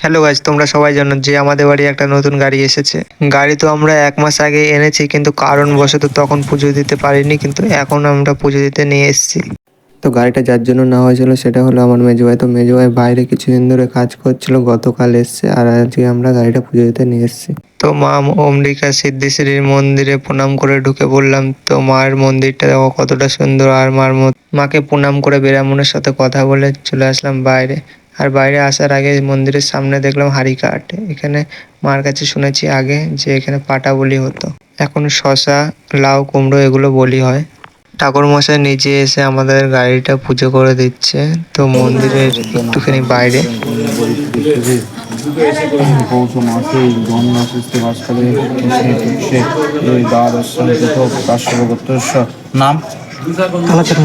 Hello guys তোমরা সবাই জানো যে আমাদের বাড়ি একটা নতুন গাড়ি এসেছে। গাড়ি তো আমরা এক মাস আগে এনেছি কিন্তু কারণ কারণবশত তখন পুজো দিতে পারিনি কিন্তু এখন আমরা পুজো দিতে নিয়ে এসেছি। তো গাড়িটা যার জন্য না হয়েছিল সেটা হলো আমার মেজো ভাই। তো মেজো ভাই বাইরে কিছুদিন ধরে কাজ করছিল গতকাল এসছে আর আজকে আমরা গাড়িটা পুজো দিতে নিয়ে এসেছি। তো মা অম্বিকা সিদ্ধেশ্বরীর মন্দিরে প্রণাম করে ঢুকে পড়লাম। তো মায়ের মন্দিরটা দেখো কতটা সুন্দর আর মার মাকে প্রণাম করে বেরামনের সাথে কথা বলে চলে আসলাম বাইরে। আর বাইরে আসার আগে মন্দিরের সামনে দেখলাম হাড়ি কাঠ। এখানে মার কাছে শুনেছি আগে যে এখানে পাটা বলি হতো। এখন শশা, লাউ, কুমড়ো এগুলো বলি হয়। ঠাকুর মশাই নিজে এসে আমাদের গাড়িটা পুজো করে দিচ্ছে। তো মন্দিরের একটুখানি বাইরে। নাম? কালাচার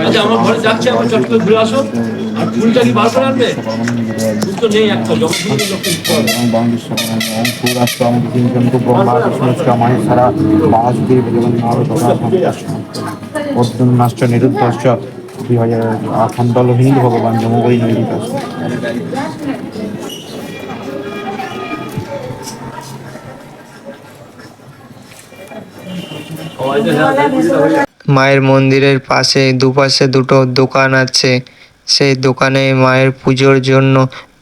আচ্ছা অর্জুনাশ্চ নিরুদ্ধশ্চ দুই হাজার আখণ্ডল হিন্দু ভগবান জমগৈ নৈরিক মায়ের মন্দিরের পাশে দুপাশে দুটো দোকান আছে। সেই দোকানে মায়ের পুজোর জন্য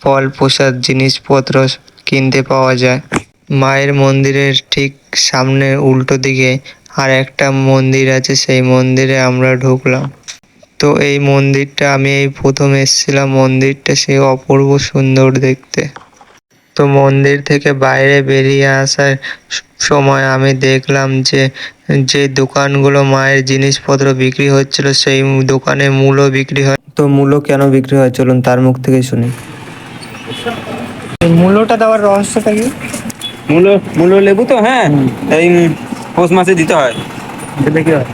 ফল প্রসাদ জিনিসপত্র কিনতে পাওয়া যায়। মায়ের মন্দিরের ঠিক সামনে উল্টো দিকে আর একটা মন্দির আছে, সেই মন্দিরে আমরা ঢুকলাম। তো এই মন্দিরটা আমি এই প্রথম এসেছিলাম মন্দিরটা সে অপূর্ব সুন্দর দেখতে। তো মন্দির থেকে বাইরে বেরিয়ে আসার সময় আমি দেখলাম যে যে দোকানগুলো মায়ের জিনিসপত্র বিক্রি হচ্ছিল সেই দোকানে মূল্য বিক্রি হয়। তো মূল্য কেন বিক্রি হয়? চলুন তার মুখ থেকে শুনি। মূল্যটা দেওয়ার রহস্যটা কি? মূলো মূলো লেবু তো হ্যাঁ। এই পৌষ মাসে দিতে হয়। কি হয়?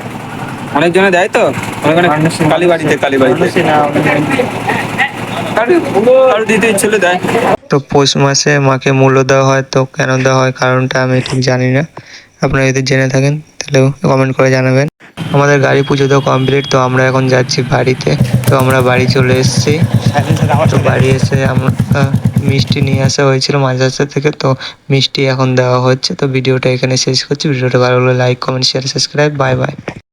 অনেক জনে দেয় তো। অনেক অনেক কালীবাড়িতে কালীবাড়িতে। আর দিতে ইচ্ছে দেয়। তো পৌষ মাসে মাকে মূল্য দেওয়া হয়, তো কেন দেওয়া হয় কারণটা আমি ঠিক জানি না। আপনারা যদি জেনে থাকেন, তাহলে কমেন্ট করে জানাবেন। আমাদের গাড়ি পুজো তো কমপ্লিট তো আমরা এখন যাচ্ছি বাড়িতে। তো আমরা বাড়ি চলে এসেছি। তো বাড়ি এসে আমরা মিষ্টি নিয়ে আসা হয়েছিল মাঝ রাস্তা থেকে, তো মিষ্টি এখন দেওয়া হচ্ছে। তো ভিডিওটা এখানে শেষ করছি। ভিডিওটা ভালো like comment share subscribe bye bye